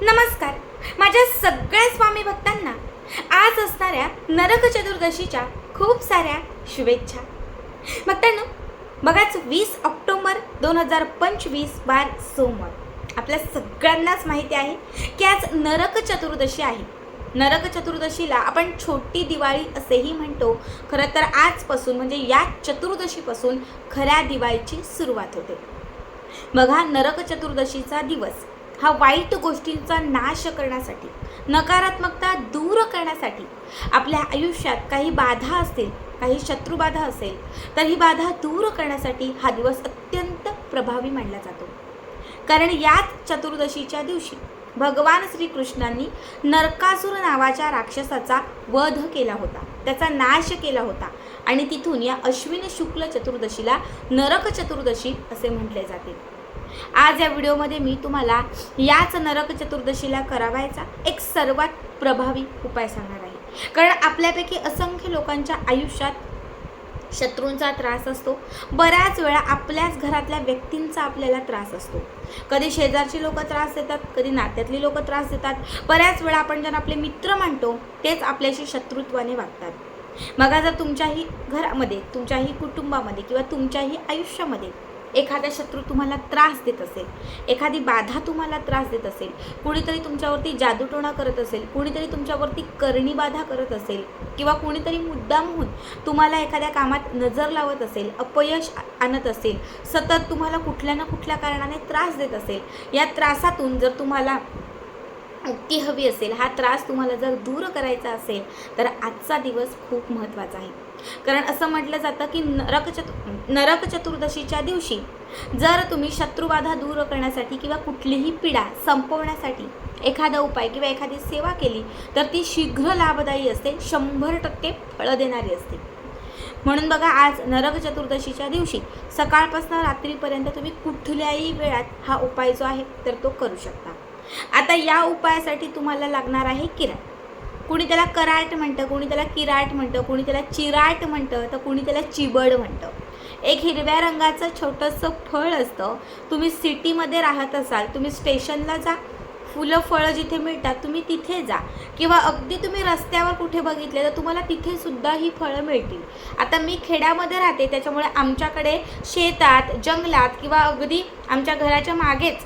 नमस्कार. माझ्या सगळ्या स्वामी भक्तांना आज असणाऱ्या नरक चतुर्दशीच्या खूप साऱ्या शुभेच्छा. भक्तांनो बघाच वीस ऑक्टोबर दोन हजार पंचवीस बार सोमवार. आपल्या सगळ्यांनाच माहिती आहे की आज नरक चतुर्दशी आहे. नरक चतुर्दशीला आपण छोटी दिवाळी असेही म्हणतो. खरं तर आजपासून म्हणजे या चतुर्दशीपासून खऱ्या दिवाळीची सुरुवात होते. बघा नरक चतुर्दशीचा दिवस. हा वाईट गोष्टींचा नाश करण्यासाठी नकारात्मकता दूर करण्यासाठी आपल्या आयुष्यात काही बाधा असतील काही शत्रुबाधा असेल तर ही बाधा दूर करण्यासाठी हा दिवस अत्यंत प्रभावी मानला जातो. कारण याच चतुर्दशीच्या दिवशी भगवान श्रीकृष्णांनी नरकासुर नावाच्या राक्षसाचा वध केला होता. त्याचा नाश केला होता आणि तिथून या अश्विन शुक्ल चतुर्दशीला नरक चतुर्दशी असे म्हटले जाते. आज या व्हिडिओमध्ये मी तुम्हाला याच नरक चतुर्दशीला करावायचा एक सर्वात प्रभावी उपाय सांगणार आहे. कारण आपल्यापैकी असंख्य लोकांच्या आयुष्यात शत्रूंचा त्रास असतो. बऱ्याच वेळा आपल्याच घरातल्या व्यक्तींचा आपल्याला त्रास असतो. कधी शेजारची लोक त्रास देतात कधी नात्यातली लोक त्रास देतात. बऱ्याच वेळा आपण ज्यांना आपले मित्र मानतो तेच आपल्याशी शत्रुत्वाने वागतात. मग जर तुमच्याही घरामध्ये तुमच्याही कुटुंबामध्ये किंवा तुमच्याही आयुष्यामध्ये एखादा शत्रू तुम्हाला त्रास देत असेल एखादी बाधा तुम्हाला त्रास देत असेल कुणीतरी तुमच्यावरती जादूटोणा करत असेल कुणीतरी तुमच्यावरती करणी बाधा करत असेल किंवा कुणीतरी मुद्दामहून तुम्हाला एखाद्या कामात नजर लावत असेल अपयश आणत असेल सतत तुम्हाला कुठल्या ना कुठल्या कारणाने त्रास देत असेल या त्रासातून जर तुम्हाला मुक्ती हवी असेल हा त्रास तुम्हाला जर दूर करायचा असेल तर आजचा दिवस खूप महत्त्वाचा आहे. कारण असं म्हटलं जातं की नरक चतु नरक चतुर्दशीच्या दिवशी जर तुम्ही शत्रुबाधा दूर करण्यासाठी किंवा कुठलीही पीडा संपवण्यासाठी एखादा उपाय किंवा एखादी सेवा केली तर ती शीघ्र लाभदायी असते शंभर टक्के फळं देणारी असते. म्हणून बघा आज नरक चतुर्दशीच्या दिवशी सकाळपासून रात्रीपर्यंत तुम्ही कुठल्याही वेळात हा उपाय जो आहे तर तो करू शकता. आता या उपायासाठी तुम्हाला लागणार आहे किराट कुणी त्याला कराट म्हणतं कुणी त्याला किराट म्हणतं कुणी त्याला चिराट म्हणतं तर कुणी त्याला चिबड म्हणतं. एक हिरव्या रंगाचं छोटंसं फळ असतं. तुम्ही सिटीमध्ये राहत असाल तुम्ही स्टेशनला जा. फुलं फळं जिथे मिळतात तुम्ही तिथे जा. किंवा अगदी तुम्ही रस्त्यावर कुठे बघितले तर तुम्हाला तिथे सुद्धा ही फळं मिळतील. आता मी खेड्यामध्ये राहते त्याच्यामुळे आमच्याकडे शेतात जंगलात किंवा अगदी आमच्या घराच्या मागेच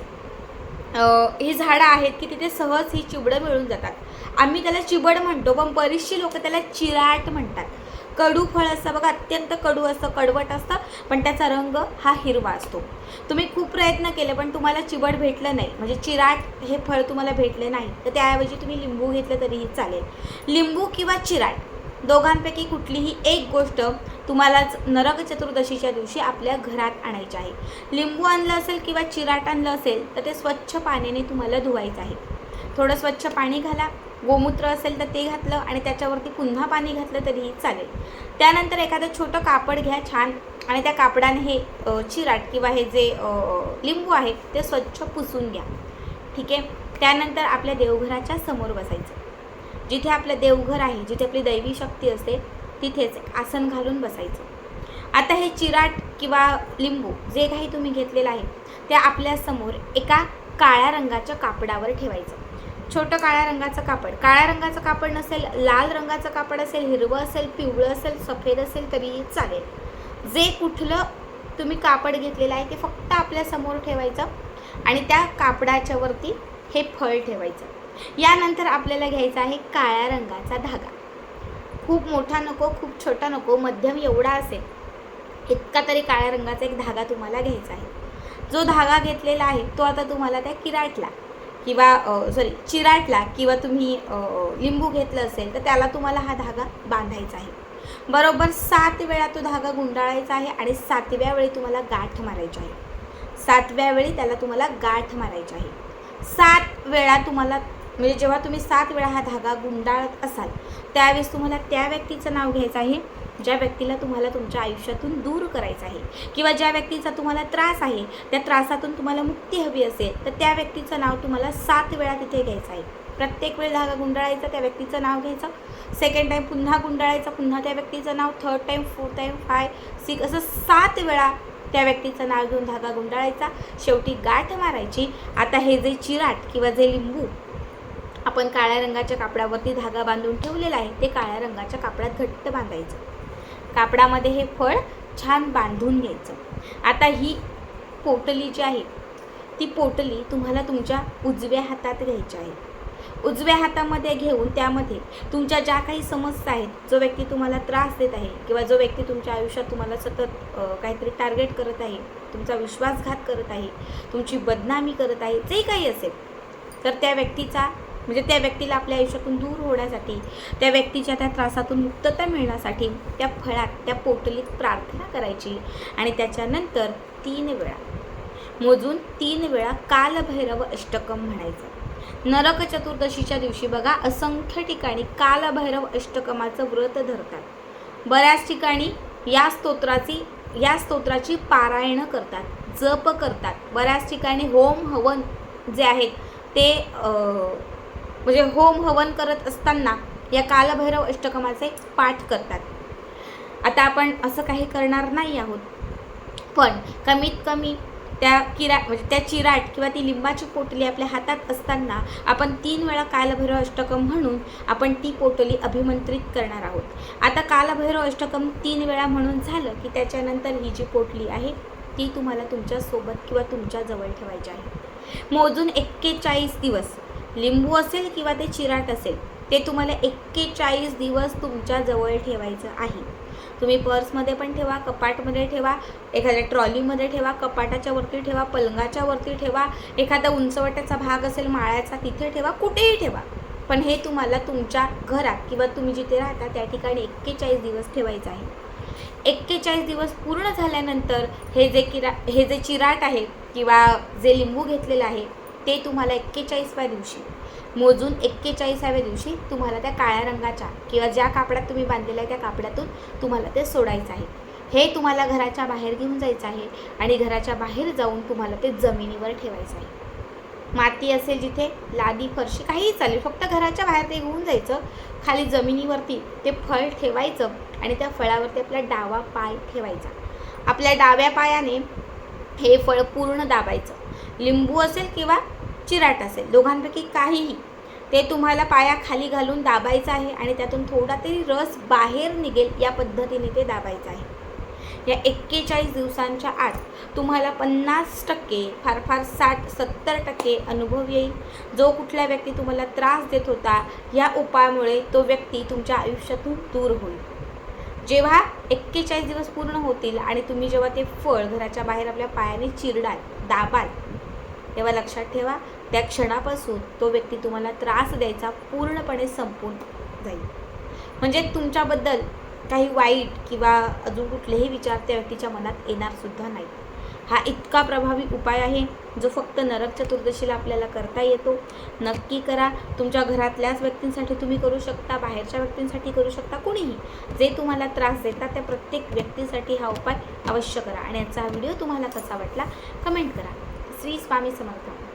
ही झाडं आहेत की तिथे सहज ही चिबडं मिळून जातात. आम्ही त्याला चिबड म्हणतो पण बरीचशी लोक त्याला चिराट म्हणतात. कडू फळ असतं बघा अत्यंत कडू असतं कडवट असतं पण त्याचा रंग हा हिरवा असतो. तुम्ही खूप प्रयत्न केले पण तुम्हाला चिबड भेटलं नाही. म्हणजे चिराट हे फळ तुम्हाला भेटले नाही. तर त्याऐवजी तुम्ही लिंबू घेतलं तरीही चालेल. लिंबू किंवा चिराट दोघांपैकी कुठलीही एक गोष्ट तुम्हालाच नरक चतुर्दशीच्या दिवशी आपल्या घरात आणायचे आहे. लिंबू आणलं असेल किंवा चिराट आणलं असेल तर ते स्वच्छ पाण्याने तुम्हाला धुवायचं आहे. थोडं स्वच्छ पाणी घाला. गोमूत्र असेल तर ते घातलं आणि त्याच्यावरती पुन्हा पाणी घातलं तरीही चालेल. त्यानंतर एखादं छोटं कापड घ्या छान आणि त्या कापडाने हे चिराट किंवा हे जे लिंबू आहे ते स्वच्छ पुसून घ्या. ठीक आहे? त्यानंतर आपल्या देवघराच्या समोर बसायचं. जिथे आपलं देवघर आहे जिथे आपली दैवी शक्ती असते तिथेच एक आसन घालून बसायचं. आता हे चिराट किंवा लिंबू जे काही तुम्ही घेतलेलं आहे ते आपल्यासमोर एका काळ्या रंगाच्या कापडावर ठेवायचं. छोटं काळ्या रंगाचं कापड. काळ्या रंगाचं कापड नसेल लाल रंगाचं कापड असेल हिरवं असेल पिवळं असेल सफेद असेल तरीही चालेल. जे कुठलं तुम्ही कापड घेतलेलं आहे ते फक्त आपल्यासमोर ठेवायचं आणि त्या कापडाच्यावरती हे फळ ठेवायचं. यानंतर आपल्याला घ्यायचा आहे काळ्या रंगाचा धागा. खूप मोठा नको खूप छोटा नको मध्यम एवढा असेल इतका तरी काळ्या रंगाचा एक धागा तुम्हाला घ्यायचा आहे. जो धागा घेतलेला आहे तो आता तुम्हाला त्या किराटला किंवा सॉरी चिराटला किंवा तुम्ही लिंबू घेतलं असेल तर त्याला तुम्हाला हा धागा बांधायचा आहे. बरोबर सात वेळा तो धागा गुंडाळायचा आहे आणि सातव्या वेळी तुम्हाला गाठ मारायची आहे. सातव्या वेळी त्याला तुम्हाला गाठ मारायची आहे. सात वेळा तुम्हाला म्हणजे जेव्हा तुम्ही सात वेळा हा धागा गुंडाळत असाल त्यावेळेस तुम्हाला त्या व्यक्तीचं नाव घ्यायचं आहे ज्या व्यक्तीला तुम्हाला तुमच्या आयुष्यातून दूर करायचं आहे किंवा ज्या व्यक्तीचा तुम्हाला त्रास आहे त्या त्रासातून तुम्हाला मुक्ती हवी असेल तर त्या व्यक्तीचं नाव तुम्हाला सात वेळा तिथे घ्यायचं आहे. प्रत्येक वेळी धागा गुंडाळायचा त्या व्यक्तीचं नाव घ्यायचं. सेकंड टाईम पुन्हा गुंडाळायचं पुन्हा त्या व्यक्तीचं नाव. Third time fourth time five six असं सात वेळा त्या व्यक्तीचं नाव घेऊन धागा गुंडाळायचा. शेवटी गाठ मारायची. आता हे जे चिराट किंवा जे लिंबू आपण काळ्या रंगाच्या कापडावरती धागा बांधून ठेवलेला आहे ते काळ्या रंगाच्या कापडात घट्ट बांधायचं. कापडामध्ये हे फळ छान बांधून घ्यायचं. आता ही पोटली जी आहे ती पोटली तुम्हाला तुमच्या उजव्या हातात घ्यायची आहे. उजव्या हातामध्ये घेऊन त्यामध्ये तुमच्या ज्या काही समस्या आहेत जो व्यक्ती तुम्हाला त्रास देत आहे किंवा जो व्यक्ती तुमच्या आयुष्यात तुम्हाला सतत काहीतरी टार्गेट करत आहे तुमचा विश्वासघात करत आहे तुमची बदनामी करत आहे जे काही असेल तर त्या व्यक्तीचा म्हणजे त्या व्यक्तीला आपल्या आयुष्यातून दूर होण्यासाठी त्या व्यक्तीच्या त्या त्रासातून मुक्तता मिळण्यासाठी त्या फळात त्या पोटलीत प्रार्थना करायची. आणि त्याच्यानंतर तीन वेळा मोजून तीन वेळा कालभैरव अष्टकम म्हणायचं. नरक चतुर्दशीच्या दिवशी बघा असंख्य ठिकाणी कालभैरव अष्टकमाचं व्रत धरतात. बऱ्याच ठिकाणी या स्तोत्राची या स्तोत्राची पारायणं करतात जप करतात. बऱ्याच ठिकाणी होम हवन जे आहेत ते म्हणजे होम हवन करत असताना या कालभैरव अष्टकमाचे पाठ करतात. आता आपण असं काही करणार नाही आहोत. पण कमीत कमी त्या किरा म्हणजे त्या चिराट किंवा ती लिंबाची पोटली आपल्या हातात असताना आपण तीन वेळा कालभैरव अष्टकम म्हणून आपण ती पोटली अभिमंत्रित करणार आहोत. आता कालभैरव अष्टकम तीन वेळा म्हणून झालं की त्याच्यानंतर ही जी पोटली आहे ती तुम्हाला तुमच्यासोबत किंवा तुमच्याजवळ ठेवायची आहे. मोजून एक्केचाळीस दिवस. लिंबू असेल किंवा ते चिराट असेल ते तुम्हाला एक्केचाळीस दिवस तुमच्या जवळ ठेवायचं आहे. तुम्ही पर्समध्ये पण ठेवा कपाटमध्ये ठेवा एखाद्या ट्रॉलीमध्ये ठेवा कपाटाच्या वरती ठेवा पलंगाच्या वरती ठेवा एखादा उंचवट्याचा भाग असेल माळ्याचा तिथे ठेवा कुठेही ठेवा. पण हे तुम्हाला तुमच्या घरात किंवा तुम्ही जिथे राहता त्या ठिकाणी एक्केचाळीस दिवस ठेवायचं आहे. एक्केचाळीस दिवस पूर्ण झाल्यानंतर हे जे किरा हे जे चिराट आहे किंवा जे लिंबू घेतलेलं आहे ते तुम्हाला एक्केचाळीसव्या दिवशी मोजून एक्केचाळीसाव्या दिवशी तुम्हाला त्या काळ्या रंगाच्या किंवा ज्या कापडात तुम्ही बांधलेल्या आहे त्या कापडातून तुम्हाला ते सोडायचं आहे. हे तुम्हाला घराच्या बाहेर घेऊन जायचं आहे आणि घराच्या बाहेर जाऊन तुम्हाला ते जमिनीवर ठेवायचं आहे. माती असेल जिथे लादी फरशी काहीही चालेल फक्त घराच्या बाहेर ते घेऊन जायचं. खाली जमिनीवरती ते फळ ठेवायचं आणि त्या फळावरती आपला डावा पाय ठेवायचा. आपल्या डाव्या पायाने हे फळ पूर्ण दाबायचं. लिंबू असेल किंवा चिराट असेल. दोघांपैकी काहीही. ते तुम्हाला पाया खाली घालून दाबायचं आहे आणि त्यातून थोडा तरी रस बाहेर निघेल या पद्धतीने ते दाबायचं आहे. या एक्केचाळीस दिवसांच्या आत तुम्हाला पन्नास टक्के फार फार साठ सत्तर टक्के अनुभव येईल. जो कुठला व्यक्ती तुम्हाला त्रास देत होता या उपायामुळे तो व्यक्ती तुमच्या आयुष्यातून दूर होईल. जेव्हा एक्केचाळीस दिवस पूर्ण होतील आणि तुम्ही जेव्हा ते फळ घराच्या बाहेर आपल्या पायाने चिरडाल दाबाल तेव्हा लक्षात ठेवा त्या क्षणापासून तो व्यक्ती तुम्हाला त्रास द्यायचा पूर्णपणे संपून जाईल. म्हणजे तुमच्याबद्दल काही वाईट किंवा अजून कुठलेही विचार त्या व्यक्तीच्या मनात येणारसुद्धा नाही. हा इतका प्रभावी उपाय आहे जो फक्त नरक चतुर्दशीला आपल्याला करता येतो. नक्की करा तुमच्या घरातल्याच व्यक्तींसाठी तुम्ही करू शकता बाहेरच्या व्यक्तींसाठी करू शकता कुणीही. जे तुम्हाला त्रास देतात त्या प्रत्येक व्यक्तीसाठी हा उपाय अवश्य करा. आणि याचा हा व्हिडिओ तुम्हाला कसा वाटला कमेंट करा. श्री स्वामी समर्थ